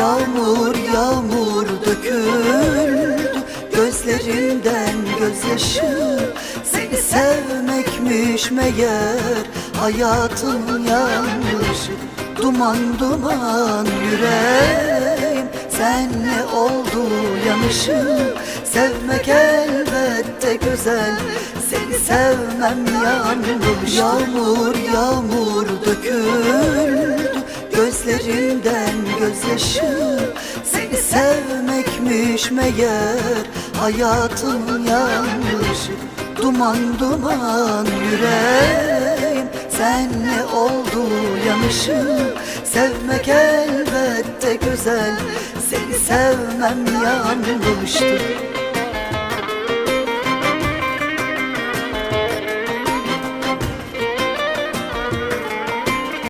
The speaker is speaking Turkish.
Yağmur yağmur döküldü Gözlerimden gözyaşı. Seni sevmekmiş meğer Hayatın yanlışı Duman duman yüreğim Senle oldu yanışım Sevmek elbette güzel Seni sevmem yanlış. Yağmur yağmur döküldü Gözlerimden gözyaşı. Seni sevmekmiş meğer Hayatın yanlışı Duman duman yüreğim Senle oldu yanışım. Sevmek elbette güzel Seni sevmem yanlıştı